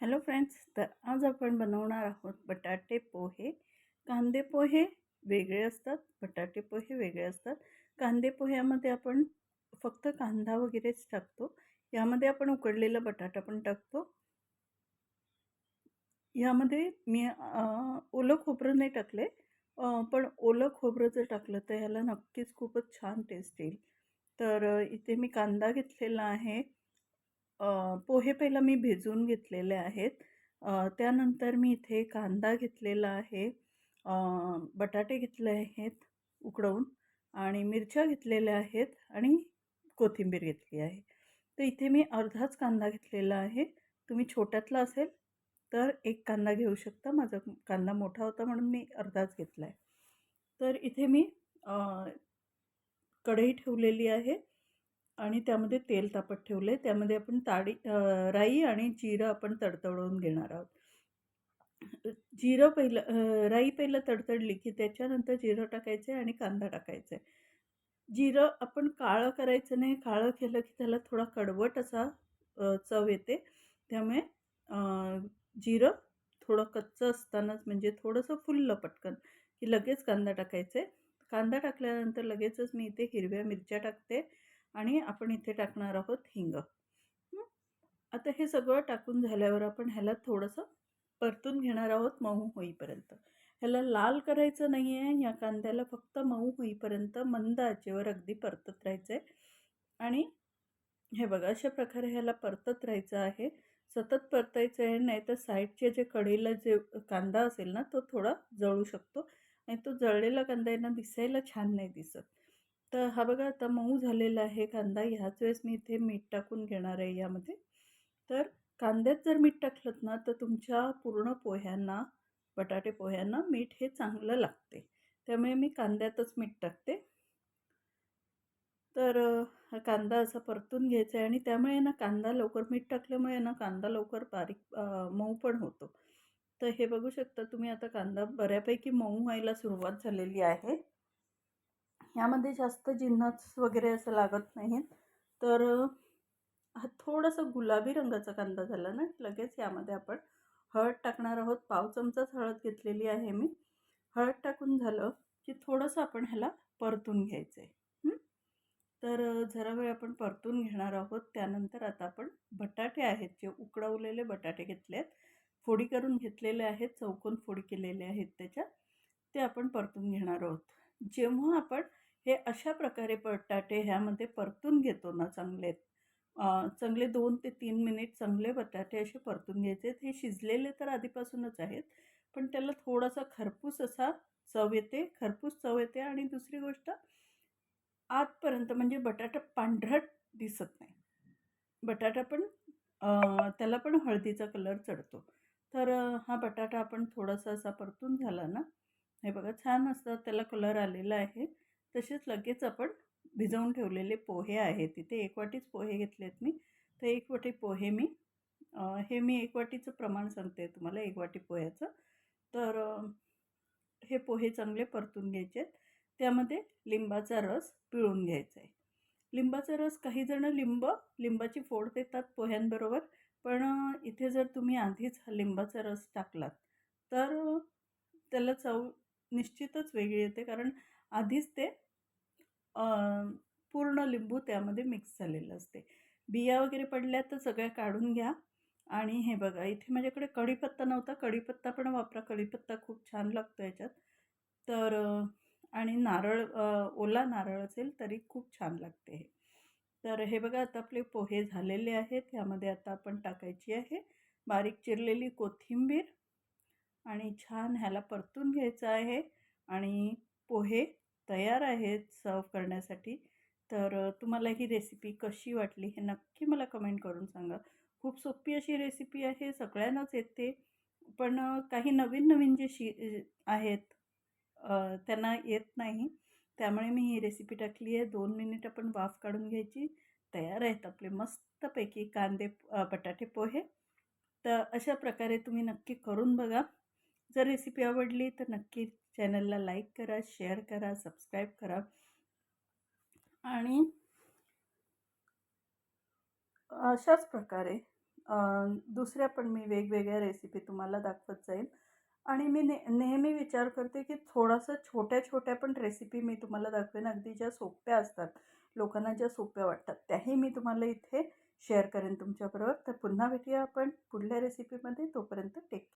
Hello friends तर आज आपण बनवणार आहोत बटाटे पोहे. कांदे पोहे वेगळे असतात बटाटे पोहे वेगळे असतात. कांदे पोह्यामध्ये आपण फक्त कांदा वगैरेच टाकतो. यामध्ये आपण उकडलेला बटाटा पण टाकतो. यामध्ये मी ओलं खोबरं नाही टाकले पण ओलं खोबरं जर टाकलं तर ह्याला नक्कीच खूपच छान टेस्ट येईल. तर इथे मी कांदा घेतलेला आहे. पोहे पहिला मी भिजवून घेतलेले आहेत. त्यानंतर मी इथे कांदा घेतलेला आहे. बटाटे घेतले आहेत उकडवून आणि मिरच्या घेतलेल्या आहेत आणि कोथिंबीर घेतली आहे. तर इथे मी अर्धाच कांदा घेतलेला आहे. तुम्ही छोट्यातला असेल तर एक कांदा घेऊ शकता. माझा कांदा मोठा होता म्हणून मी अर्धाच घेतला आहे तर इथे मी कढई ठेवलेली आहे. आणि त्यामध्ये तेल तापत ठेवले त्यामध्ये आपण ताडी राई आणि जिरं आपण तडतडवून घेणार आहोत. जिरं पहिलं राई पहिलं तडतडली की त्याच्यानंतर जिरं टाकायचं आहे आणि कांदा टाकायचा आहे जिरं आपण काळं करायचं नाही. काळं केलं की त्याला थोडा कडवट असा चव येते. त्यामुळे जिरं थोडं कच्चं असतानाच म्हणजे थोडंसं फुललं पटकन की लगेच कांदा टाकायचं आहे कांदा टाकल्यानंतर लगेचच मी इथे हिरव्या मिरच्या टाकते. आणि आपण इथे टाकणार आहोत हिंग. आता हे सगळं टाकून झाल्यावर आपण ह्याला थोडंसं परतून घेणार आहोत मऊ होईपर्यंत. ह्याला लाल करायचं नाही आहे या कांद्याला फक्त मऊ होईपर्यंत मंद आचेवर अगदी परतत राहायचं आहे आणि हे बघा अशा प्रकारे ह्याला परतत राहायचं आहे. सतत परतायचं आहे नाही तर साईडचे जे कढईला जे कांदा असेल ना तो थोडा जळू शकतो. आणि तो जळलेला कांदा यांना दिसायला छान नाही दिसत. तर हा बघा आता मऊ झालेला आहे कांदा. ह्याच वेळेस मी इथे मीठ टाकून घेणार आहे यामध्ये. तर कांद्यात जर मीठ टाकलं ना तर तुमच्या पूर्ण पोह्यांना बटाटे पोह्यांना मीठ हे चांगलं लागते. त्यामुळे मी कांद्यातच मीठ टाकते. तर हा कांदा असा परतून घ्यायचा आहे आणि त्यामुळे ना कांदा लवकर मीठ टाकल्यामुळे ना कांदा लवकर बारीक मऊ पण होतो. तर हे बघू शकता तुम्ही आता कांदा बऱ्यापैकी मऊ व्हायला सुरुवात झालेली आहे. ह्यामध्ये जास्त जिन्नस वगैरे असं लागत नाहीत. तर हा थोडासा गुलाबी रंगाचा कांदा झाला ना लगेच यामध्ये आपण हळद टाकणार आहोत. पाव चमचाच हळद घेतलेली आहे मी. हळद टाकून झालं की थोडंसं आपण ह्याला परतून घ्यायचं आहे तर जरा वेळ आपण परतून घेणार आहोत. त्यानंतर आता आपण बटाटे आहेत जे उकडवलेले बटाटे घेतले आहेत फोडी करून घेतलेले आहेत. चौकोन फोडी केलेले आहेत त्याच्या ते आपण परतून घेणार आहोत. जेव्हा आपण हे अशा प्रकारे बटाटे ह्यामध्ये परतून घेतो ना चांगले. चांगले दोन ते तीन मिनिट चांगले बटाटे असे परतून घ्यायचे. हे शिजलेले तर आधीपासूनच आहेत पण त्याला थोडासा खरपूस असा चव येते खरपूस चव येते आणि दुसरी गोष्ट आतपर्यंत म्हणजे बटाटा पांढरट दिसत नाही. बटाटा पण त्याला पण हळदीचा कलर चढतो. तर हा बटाटा आपण थोडासा असा परतून झाला ना हे बघा छान असतं त्याला कलर आलेला आहे. तसेच लगेच आपण भिजवून ठेवलेले पोहे आहेत. तिथे एक वाटीच पोहे घेतलेत मी. तर एक वाटी पोहे मी हे मी एक वाटीचं प्रमाण सांगते तुम्हाला एक वाटी पोह्याचं. तर हे पोहे चांगले परतून घ्यायचे आहेत त्यामध्ये लिंबाचा रस पिळून घ्यायचा आहे लिंबाचा रस काही जणं लिंब लिंबाची फोड देतात पोह्यांबरोबर. पण इथे जर तुम्ही आधीच लिंबाचा रस टाकलात तर त्याला चव निश्चितच वेगळी येते. कारण आधीच ते पूर्ण लिंबू त्यामध्ये मिक्स झालेलं असते. बिया वगैरे पडल्या तर सगळ्या काढून घ्या. आणि हे बघा इथे माझ्याकडे कढीपत्ता नव्हता. कढीपत्ता पण वापरा. कढीपत्ता खूप छान लागतो याच्यात. तर आणि नारळ ओला नारळ असेल तरी खूप छान लागते हे. तर हे बघा आता आपले पोहे झालेले आहेत. ह्यामध्ये आता आपण टाकायची आहे बारीक चिरलेली कोथिंबीर. आणि छान ह्याला परतून घ्यायचं आहे. आणि पोहे तयार आहेत सर्व करण्यासाठी. तर तुम्हाला ही रेसिपी कशी वाटली हे नक्की मला कमेंट करून सांगा. खूप सोपी अशी रेसिपी आहे सगळ्यांनाच येते. पण काही नवीन नवीन जे शी आहेत त्यांना येत नाही. त्यामुळे मी ही रेसिपी टाकली आहे. दोन मिनिट आपण वाफ काढून घ्यायची. तयार आहेत आपले मस्तपैकी कांदे बटाटे पोहे. तर अशा प्रकारे तुम्ही नक्की करून बघा. जर रेसिपी आवडली तर नक्की चॅनलला लाईक करा शेअर करा सबस्क्राईब करा. आणि अशाच प्रकारे दुसऱ्या पण मी वेगवेगळ्या रेसिपी तुम्हाला दाखवत जाईल आणि मी ने नेहमी विचार करते की थोडासा छोट्या छोट्या पण रेसिपी मी तुम्हाला दाखवेन. अगदी ज्या सोप्या असतात लोकांना ज्या सोप्या वाटतात त्याही मी तुम्हाला इथे शेअर करेन तुमच्याबरोबर. तर पुन्हा भेटूया आपण पुढल्या रेसिपीमध्ये तोपर्यंत टेक